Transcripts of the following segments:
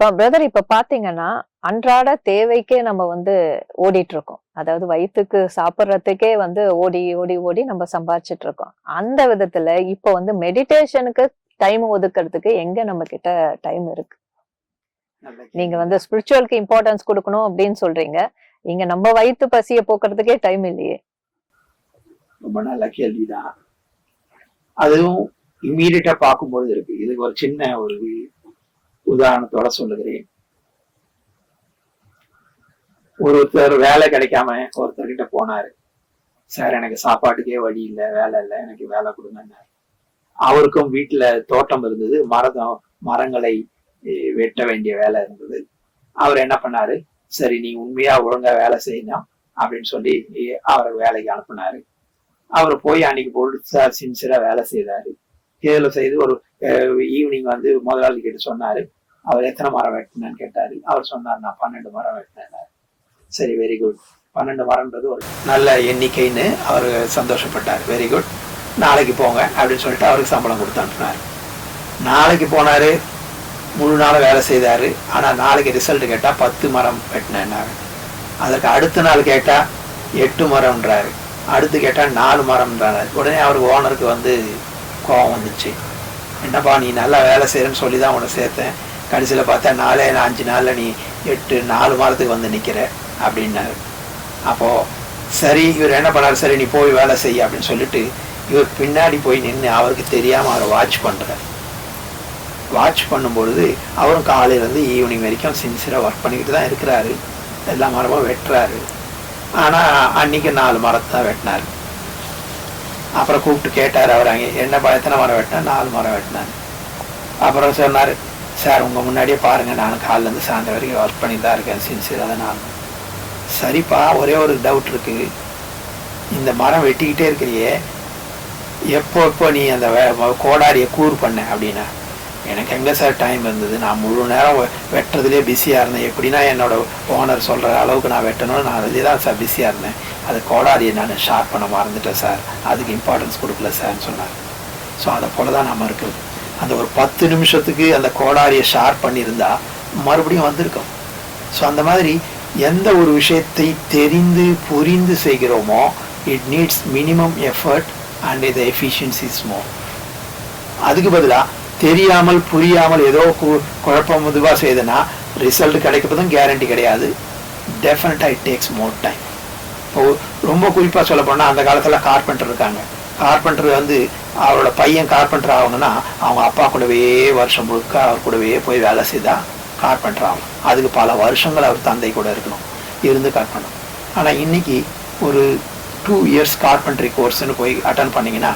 Brother இப்ப பாத்தீங்கன்னா அன்றாட தேவைக்கே நம்ம வந்து ஓடிட்டு இருக்கோம் அதாவது வயிற்றுக்கு சாப்பிட்றதுக்கே வந்து ஓடி ஓடி ஓடி நம்ம சம்பாதிச்சிட்டு இருக்கோம் அந்த விதத்துல இப்போ வந்து மெடிடேஷனுக்கு டைம் ஒதுக்குறதுக்கு எங்க நம்ம கிட்ட டைம் இருக்கு நீங்க வந்து ஸ்பிரிச்சுவலுக்கு இம்பார்ட்டன்ஸ் கொடுக்கணும் அப்படின்னு சொல்றீங்க. இங்க நம்ம வயிற்று பசியை போக்குறதுக்கே டைம் இல்லையே. ரொம்ப நல்ல கேள்விதான். அதுவும் இம்மீடியட்டா பார்க்கும்போது இருக்கு. இது ஒரு சின்ன ஒரு உதாரணத்தோட சொல்லுகிறேன். ஒருத்தர் வேலை கிடைக்காம ஒருத்தர்கிட்ட போனாரு. சார் எனக்கு சாப்பாட்டுக்கே வழி இல்லை வேலை இல்லை எனக்கு வேலை கொடுங்கன்னாரு. அவருக்கும் வீட்டுல தோட்டம் இருந்தது. மரதம் மரங்களை வெட்ட வேண்டிய வேலை இருந்தது. அவர் என்ன பண்ணாரு? சரி நீ உண்மையா ஒழுங்கா வேலை செய்யணும் அப்படின்னு சொல்லி அவரை வேலைக்கு அனுப்புனாரு. அவர் போய் அன்னைக்கு பொழுது சின்சியரா வேலை செய்தாரு. இதில் செய்து ஒரு ஈவினிங் வந்து முதலாளி கிட்ட சொன்னாரு அவர் எத்தனை மரம் வெட்டினேன்னு கேட்டாரு. அவர் சொன்னார் நான் பன்னெண்டு மரம் வெட்டினேன். சரி வெரி குட் பன்னெண்டு மரம்ன்றது ஒரு நல்ல எண்ணிக்கைன்னு அவர் சந்தோஷப்பட்டார். வெரி குட் நாளைக்கு போங்க அப்படின்னு சொல்லிட்டு அவருக்கு சம்பளம் கொடுத்து அனுப்புனாரு. நாளைக்கு போனாரு. முழு நாளும் வேலை செய்தாரு. ஆனால் நாளைக்கு ரிசல்ட் கேட்டால் பத்து மரம் வெட்டினேன்னாரு. அதற்கு அடுத்த நாள் கேட்டால் எட்டு மரம்ன்றாரு. அடுத்து கேட்டால் நாலு மரம்ன்றாரு உடனே அவருக்கு ஓனருக்கு வந்து கோபம் வந்துச்சு. என்னப்பா நீ நல்லா வேலை செய்கிறேன்னு சொல்லி தான் உன்னை சேர்த்தேன். கடைசியில் பார்த்தா நாலே அஞ்சு நாளில் நீ எட்டு நாலு மரத்துக்கு வந்து நிற்கிற அப்படின்னாரு. அப்போது சரி இவர் என்ன பண்ணார்? சரி நீ போய் வேலை செய்ய அப்படின்னு சொல்லிட்டு இவர் பின்னாடி போய் நின்று அவருக்கு தெரியாமல் அவரை வாட்ச் பண்ணுறாரு வாட்ச் பண்ணும்பொழுது அவரும் காலையிலேருந்து ஈவினிங் வரைக்கும் சின்சியராக ஒர்க் பண்ணிக்கிட்டு தான் இருக்கிறாரு. எல்லா மரமும் வெட்டுறாரு. ஆனால் அன்னைக்கு நாலு மரத்தை தான் வெட்டினாரு. அப்புறம் கூப்பிட்டு கேட்டார் அவர் அங்கே என்ன எத்தனை மரம் வெட்டினா? நாலு மரம் வெட்டினாரு. அப்புறம் சொன்னார் சார் உங்கள் முன்னாடியே பாருங்கள் நான் காலிலேருந்து சாயந்தரம் வரைக்கும் ஒர்க் பண்ணி தான் இருக்கேன் சின்சியராக தான் நான். சரிப்பா ஒரே ஒரு டவுட் இருக்கு. இந்த மரம் வெட்டிக்கிட்டே இருக்கிறியே. எப்போ எப்போ நீ அந்த கோடாரியை கூறு பண்ண? அப்படின்னா. எனக்கு எங்கே சார் டைம் இருந்தது? நான் முழு நேரம் வெட்டுறதுலேயே பிஸியாக இருந்தேன். எப்படின்னா என்னோட ஓனர் சொல்கிற அளவுக்கு நான் வெட்டணும்னு நான் அதிலே தான் சார் பிஸியாக இருந்தேன். அது கோடாரியை நான் ஷார்ப் பண்ண மறந்துட்டேன் சார் அதுக்கு இம்பார்ட்டன்ஸ் கொடுக்கல சார்னு சொன்னார். ஸோ அதை போல தான் நம்ம இருக்குது அந்த ஒரு பத்து நிமிஷத்துக்கு அந்த கோடாரியை ஷார்ப் பண்ணியிருந்தா மறுபடியும் வந்திருக்கும். ஸோ அந்த மாதிரி எந்த ஒரு விஷயத்தை தெரிந்து புரிந்து செய்கிறோமோ it needs minimum effort and the efficiencies more அதுக்கு பதிலாக தெரியாமல் புரியாமல் ஏதோ கு- குழப்பம் இதுவாக செய்தனா ரிசல்ட் கிடைக்கிறதும் கேரண்டி கிடையாது. டெஃபினட்டாக இட் டேக்ஸ் மோர் டைம் இப்போ ரொம்ப குறிப்பாக சொல்ல போனால் அந்த காலத்தில் கார்பெண்டர் இருக்காங்க. கார்பெண்டர் வந்து அவரோட பையன் கார்பெண்டர் ஆகணும்னா அவங்க அப்பா கூடவே வருஷம் முழுக்க அவர் கூடவே போய் வேலை செய்தால் கார்பெண்டர் ஆகும் அதுக்கு பல வருஷங்கள் அவர் தந்தை கூட இருக்கணும் இருந்து கார்பெண்டர் ஆனால் இன்னைக்கு ஒரு டூ இயர்ஸ் கார்பெண்டரி கோர்ஸ்னு போய் அட்டன் பண்ணீங்கன்னா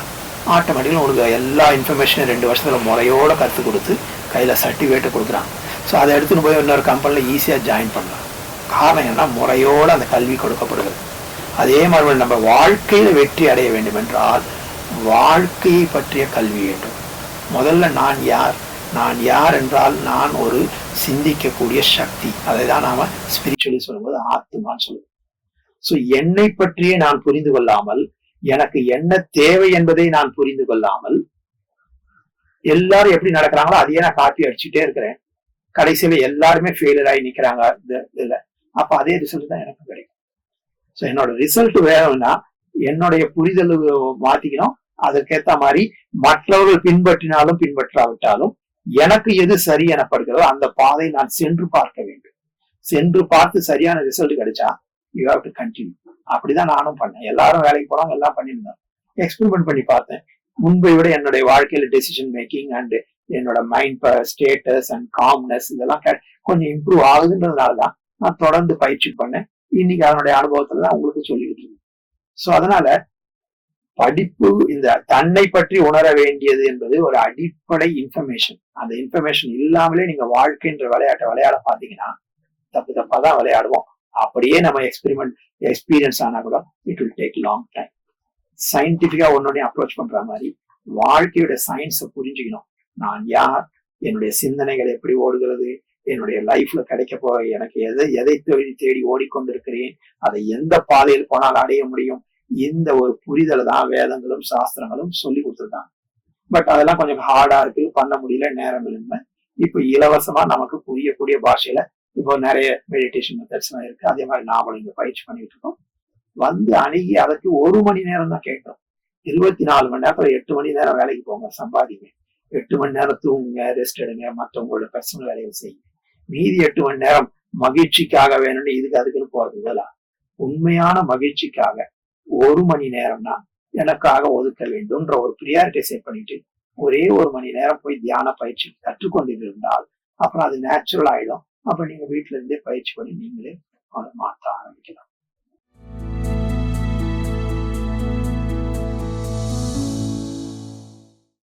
ஆட்டோமேட்டிக்கலி உங்களுக்கு எல்லா இன்ஃபர்மேஷனும் ரெண்டு வருஷத்துல முறையோட கற்றுக் கொடுத்து கையில் சர்டிஃபிகேட்டை கொடுக்குறாங்க ஸோ அதை எடுத்துன்னு போய் இன்னொரு கம்பெனியில் ஈஸியாக ஜாயின் பண்ணலாம். காரணம் என்னன்னா முறையோட அந்த கல்வி கொடுக்கப்படுகிறது அதே மாதிரி நம்ம வாழ்க்கையில் வெற்றி அடைய வேண்டும் என்றால் வாழ்க்கையை பற்றிய கல்வி வேண்டும். முதல்ல நான் யார்? நான் யார் என்றால் நான் ஒரு சிந்திக்கக்கூடிய சக்தி. அதை தான் நாம ஸ்பிரிச்சுவலி சொல்லும்போது ஆத்மான்னு சொல்லுவோம். ஸோ என்னை பற்றியே நான் புரிந்து கொள்ளாமல் எனக்கு என்ன தேவை என்பதை நான் புரிந்து கொள்ளாமல் எல்லாரும் எப்படி நடக்கிறாங்களோ அதையே நான் காப்பி அடிச்சுட்டே இருக்கிறேன். கடைசியில எல்லாருமே ஃபெயிலியர் ஆகி நிக்கிறாங்க. இதுல. அப்ப அதே ரிசல்ட் தான் எனக்கு கிடைக்கும். ஸோ என்னோட ரிசல்ட் வேணும்னா என்னுடைய புரிதல் மாத்திக்கணும். அதற்கேத்த மாதிரி மற்றவர்கள் பின்பற்றினாலும் பின்பற்றாவிட்டாலும் எனக்கு எது சரி எனப்படுகிறதோ அந்த பாதை நான் சென்று பார்க்க வேண்டும். சென்று பார்த்து சரியான ரிசல்ட் கிடைச்சா யூ ஹாவ் டு கண்டினியூ அப்படிதான் நானும் பண்ணேன். எல்லாரும் வேலைக்கு போனாங்க எல்லாம் பண்ணியிருந்தேன் எக்ஸ்பெரிமெண்ட் பண்ணி பார்த்தேன். முன்பை விட என்னுடைய வாழ்க்கையில டெசிஷன் மேக்கிங் அண்ட் என்னோட மைண்ட் ஸ்டேட்டஸ் அண்ட் காம்னஸ் இதெல்லாம் கொஞ்சம் இம்ப்ரூவ் ஆகுதுன்றதுனால தான் நான் தொடர்ந்து பயிற்சி பண்ணேன். இன்னைக்கு அதனுடைய அனுபவத்துல தான் உங்களுக்கு சொல்லிக்கிட்டு இருக்கேன். ஸோ அதனால படிப்பு இந்த தன்னை பற்றி உணர வேண்டியது என்பது ஒரு அடிப்படை இன்ஃபர்மேஷன் அந்த இன்ஃபர்மேஷன் இல்லாமலே நீங்க வாழ்க்கைன்ற விளையாட்டை விளையாட பாத்தீங்கன்னா தப்பு தப்பா தான் விளையாடுவோம். அப்படியே நம்ம எக்ஸ்பெரிமெண்ட் எக்ஸ்பீரியன்ஸ் ஆனா கூட it will take long time சயின்டிபிக்கா ஒன்னொடனே அப்ரோச் பண்ற மாதிரி வாழ்க்கையோட சயின்ஸை புரிஞ்சுக்கணும். நான் யார்? என்னுடைய சிந்தனைகள் எப்படி ஓடுகிறது? என்னுடைய லைஃப்ல கிடைக்க போற எனக்கு எதை எதை தேடி தேடி ஓடிக்கொண்டிருக்கிறேன்? அதை எந்த பாதையில் போனால் அடைய முடியும்? இந்த ஒரு புரிதலை தான் வேதங்களும் சாஸ்திரங்களும் சொல்லி கொடுத்துருக்காங்க. பட் அதெல்லாம் கொஞ்சம் ஹார்டா இருக்கு. பண்ண முடியல நேரம் இல்லைன்னு இப்போ இலவசமா நமக்கு புரியக்கூடிய பாஷையில இப்போ நிறைய மெடிடேஷன் மெத்தட்ஸ்லாம் இருக்கு. அதே மாதிரி நாமளும் இங்க பயிற்சி பண்ணிட்டு இருக்கோம். வந்து அணுகி அதற்கு ஒரு மணி நேரம் தான் கேட்டோம். இருபத்தி நாலு மணி நேரத்துல எட்டு மணி நேரம் வேலைக்கு போங்க சம்பாதிங்க. எட்டு மணி நேரம் தூங்குங்க ரெஸ்ட் எடுங்க மற்றவங்களோட பர்சனல் வேலையை செய்யுங்க. மீதி எட்டு மணி நேரம் மகிழ்ச்சிக்காக வேணும்னு இதுக்கு அதுக்குன்னு போறது இதெல்லாம் உண்மையான மகிழ்ச்சிக்காக ஒரு மணி நேரம்னா எனக்காக ஒதுக்க வேண்டும்ன்ற ஒரு ப்ரியாரிட்டி செட் பண்ணிட்டு ஒரே ஒரு மணி நேரம் போய் தியான பயிற்சி கற்றுக்கொண்டு இருந்தால் அப்புறம் அது நேச்சுரல் ஆயிடும். அப்போ நீங்கள் வீட்டிலேருந்தே பயிற்சி பண்ணி நீங்களே அதை மாத்த ஆரம்பிக்கலாம்.